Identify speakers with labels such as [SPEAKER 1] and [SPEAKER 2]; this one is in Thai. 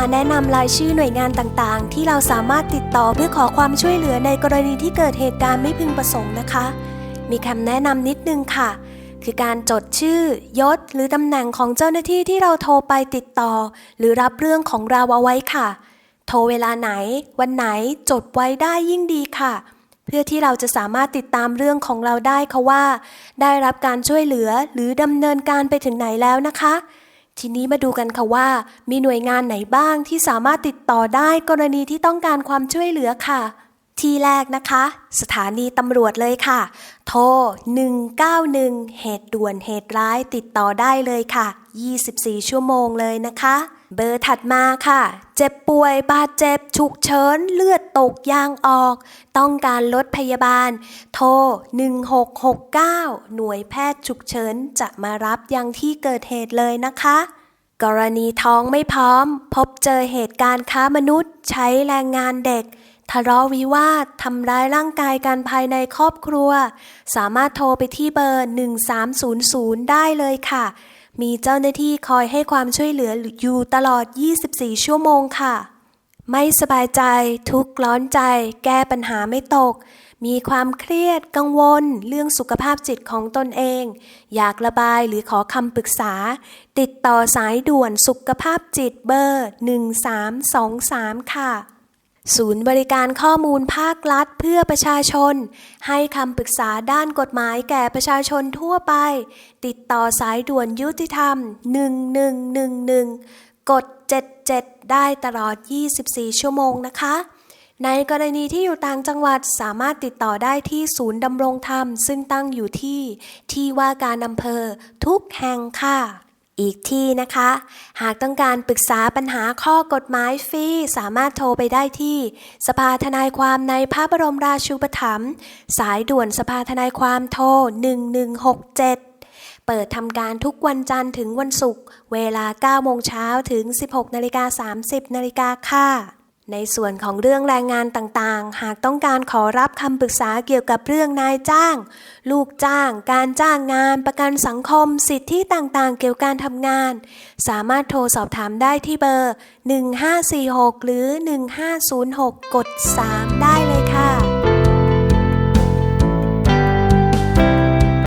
[SPEAKER 1] มาแนะนำรายชื่อหน่วยงานต่างๆ ที่เราสามารถติดต่อเพื่อขอความช่วยเหลือในกรณีที่เกิดเหตุการณ์ไม่พึงประสงค์นะคะ มีคำแนะนำนิดนึงค่ะ คือการจดชื่อยศ หรือตำแหน่งของเจ้าหน้าที่ที่เราโทรไปติดต่อ หรือรับเรื่องของเราเอาไว้ค่ะ โทรเวลาไหน วันไหนจดไว้ได้ยิ่งดีค่ะ เพื่อที่เราจะสามารถติดตามเรื่องของเราได้ค่ะว่า ได้รับการช่วยเหลือหรือดำเนินการไปถึงไหนแล้วนะคะ ทีนี้มาดูกันค่ะว่า มีหน่วยงานไหนบ้างที่สามารถติดต่อได้กรณีที่ต้องการความช่วยเหลือค่ะ ที่แรกนะคะ สถานีตำรวจเลยค่ะ โทร 191 เหตุด่วนเหตุร้ายติดต่อได้เลยค่ะ 24 ชั่วโมงเลยนะคะ เบอร์ถัดมาค่ะ เจ็บป่วยบาดเจ็บ ฉุกเฉิน เลือดตกยางออก ต้องการรถพยาบาล โทร 1669 หน่วยแพทย์ฉุกเฉินจะมารับยังที่เกิดเหตุเลยนะคะกรณีท้องไม่พร้อม พบเจอเหตุการณ์ค้ามนุษย์ ใช้แรงงานเด็ก ทะเลาะวิวาททำร้ายร่างกายกันภายในครอบครัว สามารถโทรไปที่เบอร์ 1300 ได้เลยค่ะ มีเจ้าหน้าที่คอยให้ความช่วยเหลืออยู่ตลอด 24 ชั่วโมงค่ะ ไม่สบายใจ ทุกข์ร้อนใจ แก้ปัญหาไม่ตก มีความเครียดกังวล เรื่องสุขภาพจิตของตนเอง อยากระบายหรือขอคำปรึกษา ติดต่อสายด่วนสุขภาพจิตเบอร์ 1323 ค่ะ ศูนย์บริการข้อมูลภาครัฐเพื่อประชาชน ให้คำปรึกษาด้านกฎหมายแก่ประชาชนทั่วไป ติดต่อสายด่วนยุติธรรม 1111 กด 77 ได้ตลอด 24 ชั่วโมงนะคะ ในกรณีที่อยู่ต่างจังหวัดสามารถติดต่อได้ที่ศูนย์ดำรงธรรม ซึ่งตั้งอยู่ที่ที่ว่าการอำเภอทุกแห่งค่ะ อีกที่นะคะ หากต้องการปรึกษาปัญหาข้อกฎหมายฟรีสามารถโทรไปได้ที่ สภาทนายความในพระบรมราชูปถัมภ์สายด่วนสภาทนายความโทร 1167 เปิดทำการทุกวันจันทร์ถึงวันศุกร์เวลา 9 โมงเช้าถึง 16 นาฬิกา 30 นาฬิกาค่ะ ในส่วนของเรื่องแรงงานต่างๆ หากต้องการขอรับคำปรึกษาเกี่ยวกับเรื่องนายจ้าง ลูกจ้าง การจ้างงาน ประกันสังคม สิทธิต่างๆ เกี่ยวกับการทำงาน สามารถโทรสอบถามได้ที่เบอร์ 1546 หรือ 1506 กด 3 ได้เลยค่ะ